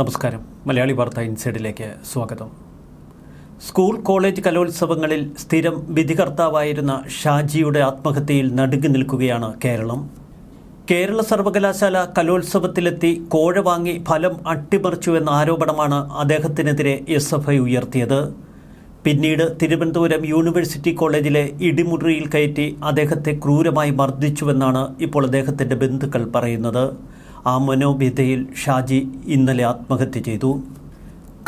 നമസ്കാരം. മലയാളി വാർത്ത ഇൻസൈഡിലേക്ക് സ്വാഗതം. സ്കൂൾ കോളേജ് കലോത്സവങ്ങളിൽ സ്ഥിരം വിധികർത്താവായിരുന്ന ഷാജിയുടെ ആത്മഹത്യയിൽ നടുങ്ങി നിൽക്കുകയാണ് കേരളം. കേരള സർവകലാശാല കലോത്സവത്തിലെത്തി കോഴ വാങ്ങി ഫലം അട്ടിമറിച്ചുവെന്ന ആരോപണമാണ് അദ്ദേഹത്തിനെതിരെ എസ് എഫ് ഐ ഉയർത്തിയത്. പിന്നീട് തിരുവനന്തപുരം യൂണിവേഴ്സിറ്റി കോളേജിലെ ഇടിമുറിയിൽ കയറ്റി അദ്ദേഹത്തെ ക്രൂരമായി മർദ്ദിച്ചുവെന്നാണ് ഇപ്പോൾ അദ്ദേഹത്തിന്റെ ബന്ധുക്കൾ പറയുന്നത്. ആ മനോവ്യതയിൽ ഷാജി ഇന്നലെ ആത്മഹത്യ ചെയ്തു.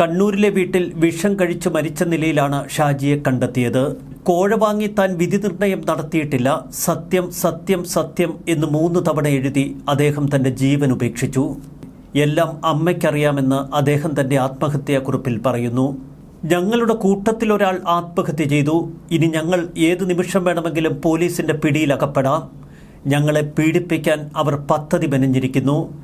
കണ്ണൂരിലെ വീട്ടിൽ വിഷം കഴിച്ചു മരിച്ച നിലയിലാണ് ഷാജിയെ കണ്ടെത്തിയത്. കോഴ വാങ്ങി താൻ വിധി നിർണയം നടത്തിയിട്ടില്ല. സത്യം സത്യം സത്യം എന്ന് മൂന്ന് തവണ എഴുതി അദ്ദേഹം തന്റെ ജീവൻ ഉപേക്ഷിച്ചു. എല്ലാം അമ്മയ്ക്കറിയാമെന്ന് അദ്ദേഹം തന്റെ ആത്മഹത്യാക്കുറിപ്പിൽ പറയുന്നു. ഞങ്ങളുടെ കൂട്ടത്തിൽ ഒരാൾ ആത്മഹത്യ ചെയ്തു. ഇനി ഞങ്ങൾ ഏത് നിമിഷം വേണമെങ്കിലും പോലീസിന്റെ പിടിയിലകപ്പെടാം ഞങ്ങളെ പീഡിപ്പിക്കാൻ അവർ പദ്ധതി മെനഞ്ഞിരിക്കുന്നു.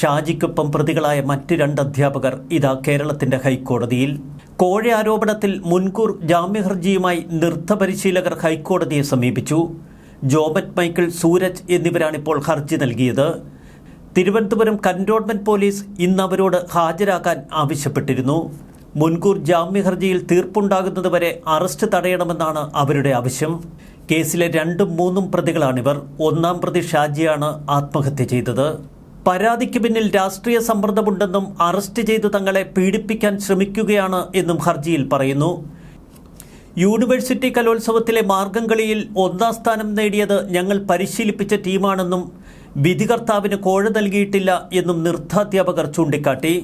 ഷാജിക്കൊപ്പം പ്രതികളായ മറ്റ് രണ്ട് അധ്യാപകർ ഇതാ കേരളത്തിന്റെ ഹൈക്കോടതിയിൽ. കോഴ ആരോപണത്തിൽ മുൻകൂർ ജാമ്യഹർജിയുമായി നൃത്ത പരിശീലകർ ഹൈക്കോടതിയെ സമീപിച്ചു. ജോബറ്റ് മൈക്കിൾ സൂരജ് എന്നിവരാണിപ്പോൾ ഹർജി നൽകിയത്. തിരുവനന്തപുരം കന്റോൺമെന്റ് പോലീസ് ഇന്ന് അവരോട് ഹാജരാക്കാൻ ആവശ്യപ്പെട്ടിരുന്നു. മുൻകൂർ ജാമ്യഹർജിയിൽ തീർപ്പുണ്ടാകുന്നതുവരെ അറസ്റ്റ് തടയണമെന്നാണ് അവരുടെ ആവശ്യം. കേസിലെ രണ്ടും മൂന്നും പ്രതികളാണിവർ. ഒന്നാം പ്രതി ഷാജിയാണ് ആത്മഹത്യ ചെയ്തത്. പരാതിക്ക് പിന്നിൽ രാഷ്ട്രീയ സമ്മർദ്ദമുണ്ടെന്നും അറസ്റ്റ് ചെയ്ത് തങ്ങളെ പീഡിപ്പിക്കാൻ ശ്രമിക്കുകയാണ് എന്നും ഹർജിയിൽ പറയുന്നു. യൂണിവേഴ്സിറ്റി കലോത്സവത്തിലെ മാർഗം കളിയിൽ ഒന്നാം സ്ഥാനം നേടിയത് ഞങ്ങൾ പരിശീലിപ്പിച്ച ടീമാണെന്നും വിധികർത്താവിന് കോഴ നൽകിയിട്ടില്ല എന്നും നൃത്താധ്യാപകർ ചൂണ്ടിക്കാട്ടി.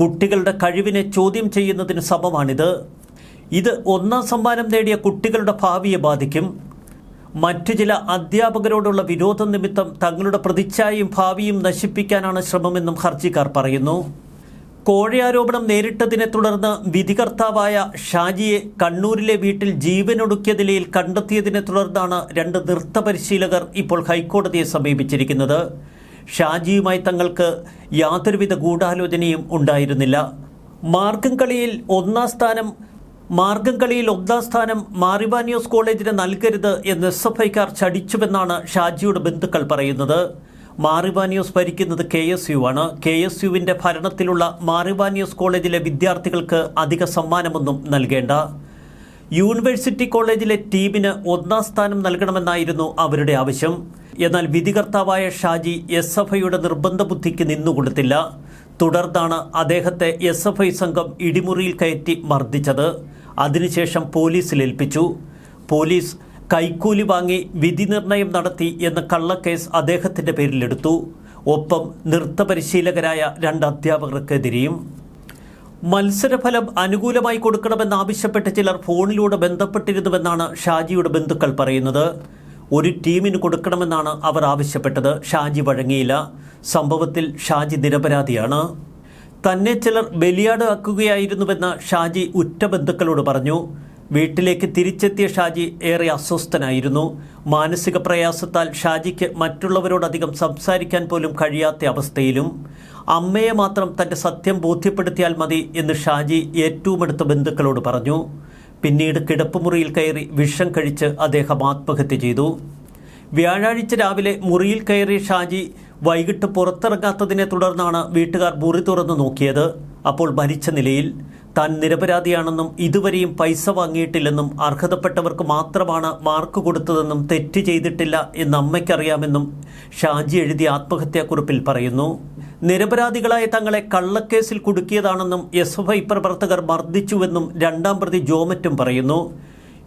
കുട്ടികളുടെ കഴിവിനെ ചോദ്യം ചെയ്യുന്നതിന് സമമാണിത്. ഇത് ഒന്നാം സമ്മാനം നേടിയ കുട്ടികളുടെ ഭാവിയെ ബാധിക്കും. മറ്റു ചില അധ്യാപകരോടുള്ള വിരോധം നിമിത്തം തങ്ങളുടെ പ്രതിച്ഛായയും ഭാവിയും നശിപ്പിക്കാനാണ് ശ്രമമെന്നും ഹർജിക്കാർ പറയുന്നു. കോഴയാരോപണം നേരിട്ടതിനെ തുടർന്ന് വിധികർത്താവായ ഷാജിയെ കണ്ണൂരിലെ വീട്ടിൽ ജീവനൊടുക്കിയ നിലയിൽ കണ്ടെത്തിയതിനെ തുടർന്നാണ് രണ്ട് നൃത്ത പരിശീലകർ ഇപ്പോൾ ഹൈക്കോടതിയെ സമീപിച്ചിരിക്കുന്നത്. ഷാജിയുമായി തങ്ങൾക്ക് യാതൊരുവിധ ഗൂഢാലോചനയും ഉണ്ടായിരുന്നില്ല. മാർഗം കളിയിൽ ഒന്നാം സ്ഥാനം മാർഗം കളിയിൽ ഒന്നാം സ്ഥാനം മാറിവാനിയോസ് കോളേജിന് നൽകരുത് എന്ന് എസ് എഫ് ഐക്കാർ ചടിച്ചുവെന്നാണ് ഷാജിയുടെ ബന്ധുക്കൾ പറയുന്നത്. മാറിവാനിയോസ് ഭരിക്കുന്നത് കെ എസ് യു ആണ്. കെ എസ് യുവിന്റെ ഭരണത്തിലുള്ള മാറിവാനിയോസ് കോളേജിലെ വിദ്യാർത്ഥികൾക്ക് അധിക സമ്മാനമൊന്നും നൽകേണ്ട. യൂണിവേഴ്സിറ്റി കോളേജിലെ ടീമിന് ഒന്നാം സ്ഥാനം നൽകണമെന്നായിരുന്നു അവരുടെ ആവശ്യം. എന്നാൽ വിധികർത്താവായ ഷാജി എസ് എഫ് ഐയുടെ നിർബന്ധ ബുദ്ധിക്ക് നിന്നുകൊടുത്തില്ല. തുടർന്നാണ് അദ്ദേഹത്തെ എസ് എഫ് ഐ സംഘം ഇടിമുറിയിൽ കയറ്റി മർദ്ദിച്ചത്. അതിനുശേഷം പോലീസിൽ ഏൽപ്പിച്ചു. പോലീസ് കൈക്കൂലി വാങ്ങി വിധി നിർണയം നടത്തി എന്ന കള്ളക്കേസ് അദ്ദേഹത്തിന്റെ പേരിലെടുത്തു ഒപ്പം നൃത്ത പരിശീലകരായ രണ്ട് അധ്യാപകർക്കെതിരെയും. മത്സരഫലം അനുകൂലമായി കൊടുക്കണമെന്നാവശ്യപ്പെട്ട് ചിലർ ഫോണിലൂടെ ബന്ധപ്പെട്ടിരുന്നുവെന്നാണ് ഷാജിയുടെ ബന്ധുക്കൾ പറയുന്നത്. ഒരു ടീമിന് കൊടുക്കണമെന്നാണ് അവർ ആവശ്യപ്പെട്ടത്. ഷാജി വഴങ്ങിയില്ല. സംഭവത്തിൽ ഷാജി നിരപരാധിയാണ്. തന്നെ ചിലർ ബലിയാട് ആക്കുകയായിരുന്നുവെന്ന് ഷാജി ഉറ്റ ബന്ധുക്കളോട് പറഞ്ഞു. വീട്ടിലേക്ക് തിരിച്ചെത്തിയ ഷാജി ഏറെ അസ്വസ്ഥനായിരുന്നു. മാനസിക പ്രയാസത്താൽ ഷാജിക്ക് മറ്റുള്ളവരോടധികം സംസാരിക്കാൻ പോലും കഴിയാത്ത അവസ്ഥയിലും അമ്മയെ മാത്രം തന്റെ സത്യം ബോധ്യപ്പെടുത്തിയാൽ മതി എന്ന് ഷാജി ഏറ്റവും അടുത്ത ബന്ധുക്കളോട് പറഞ്ഞു. പിന്നീട് കിടപ്പുമുറിയിൽ കയറി വിഷം കഴിച്ച് അദ്ദേഹം ആത്മഹത്യ ചെയ്തു. വ്യാഴാഴ്ച രാവിലെ മുറിയിൽ കയറിയ ഷാജി വൈകിട്ട് പുറത്തിറങ്ങാത്തതിനെ തുടർന്നാണ് വീട്ടുകാർ മുറി തുറന്നു നോക്കിയത്. അപ്പോൾ മരിച്ച നിലയിൽ താൻ നിരപരാധിയാണെന്നും ഇതുവരെയും പൈസ വാങ്ങിയിട്ടില്ലെന്നും അർഹതപ്പെട്ടവർക്ക് മാത്രമാണ് മാർക്ക് കൊടുത്തതെന്നും തെറ്റ് ചെയ്തിട്ടില്ല എന്ന് അമ്മയ്ക്കറിയാമെന്നും ഷാജി എഴുതിയ ആത്മഹത്യാക്കുറിപ്പിൽ പറയുന്നു. നിരപരാധികളായ തങ്ങളെ കള്ളക്കേസിൽ കുടുക്കിയതാണെന്നും എസ് എഫ് ഐ പ്രവർത്തകർ മർദ്ദിച്ചുവെന്നും രണ്ടാം പ്രതി ജോമറ്റും പറയുന്നു.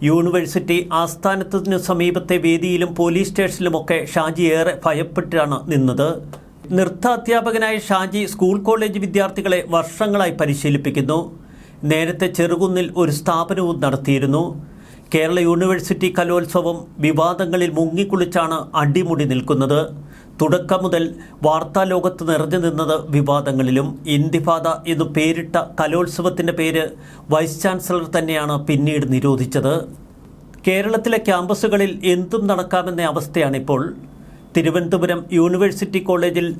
യൂണിവേഴ്സിറ്റി ആസ്ഥാനത്തിനു സമീപത്തെ വേദിയിലും പോലീസ് സ്റ്റേഷനിലുമൊക്കെ ഷാജി ഏറെ ഭയപ്പെട്ടാണ് നിന്നത്. നൃത്താധ്യാപകനായ ഷാജി സ്കൂൾ കോളേജ് വിദ്യാർത്ഥികളെ വർഷങ്ങളായി പരിശീലിപ്പിക്കുന്നു. നേരത്തെ ചെറുകുന്നിൽ ഒരു സ്ഥാപനവും നടത്തിയിരുന്നു. കേരള യൂണിവേഴ്സിറ്റി കലോത്സവം വിവാദങ്ങളിൽ മുങ്ങിക്കുളിച്ചാണ് അടിമുടി നിൽക്കുന്നത്. തുടക്കം മുതൽ വാർത്താലോകത്ത് നിറഞ്ഞു നിന്നത് വിവാദങ്ങളിലും ഇന്തിഫാദ എന്നു പേരിട്ട കലോത്സവത്തിന്റെ പേര് വൈസ് ചാൻസലർ തന്നെയാണ് പിന്നീട് നിരോധിച്ചത്. കേരളത്തിലെ ക്യാമ്പസുകളിൽ എന്തും നടക്കാമെന്ന അവസ്ഥയാണിപ്പോൾ. തിരുവനന്തപുരം യൂണിവേഴ്സിറ്റി കോളേജിൽ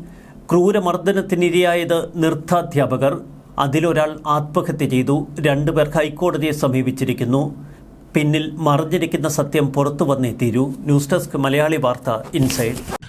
ക്രൂരമർദ്ദനത്തിനിരയായത് നൃത്താധ്യാപകർ. അതിലൊരാൾ ആത്മഹത്യ ചെയ്തു. രണ്ടുപേർ ഹൈക്കോടതിയെ സമീപിച്ചിരിക്കുന്നു. പിന്നിൽ മറിഞ്ഞിരിക്കുന്ന സത്യം പുറത്തു വന്നേ തീരൂ. ന്യൂസ് ഡെസ്ക് മലയാളി വാർത്ത ഇൻസൈഡ്.